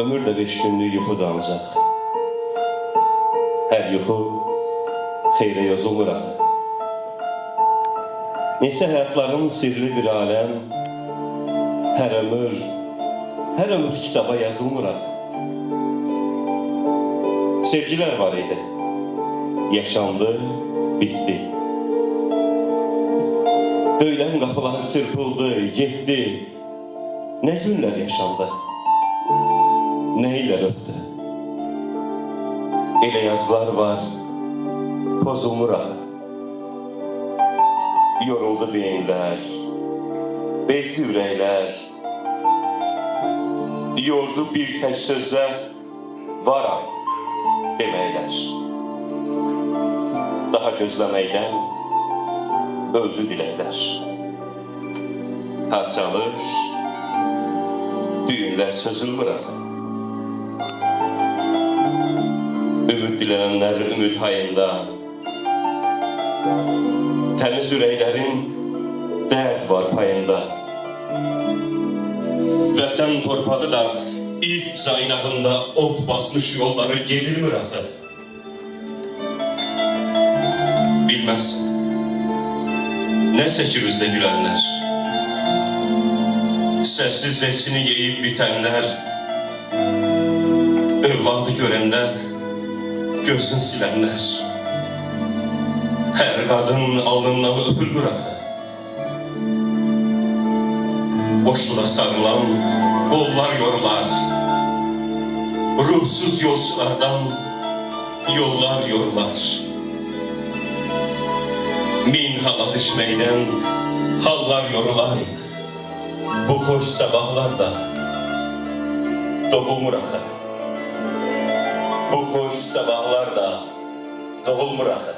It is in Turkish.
Ömür de beş günlük yuxudur ancaq. Hər yuxu xeyrə yazılmır axı. Neçə həyatların sirli bir aləm, hər ömür, hər ömür kitaba yazılmır axı. Sevgilər var idi. Yaşandı, bitti. Döyülən qapılar çırpıldı, getdi. Nə günlər yaşandı. Nə illər ötdü. Elə yazılar var, pozulmur axı. Yoruldu beyinlər, bezdi ürəklər. Yordu bir tək sözlə varam deməklər. Daha gözləməkdən öldü diləklər. Harcanır, düğünlər sözülmür axı. Dilənənlər ümid hayında, Təmiz ürəklərin dərd var payında. Vətən torpağı da ilk caynağında ot basmış yolları gelirmir axı. Bilməzsən, nə çəkir üzdə gülənlər? Səssiz zesini yeyib bitənlər, övladı görəndə gözün silənlər. Hər qadın alnından öpülmür axı. Boşluğa sarılan qollar yorular. Ruhsuz yolculardan yollar yorular. Min hala düşməkdən hallar yorular. Bu xoş sabahlar da doğulmur bu hoş sabahlarda doğul bırakın.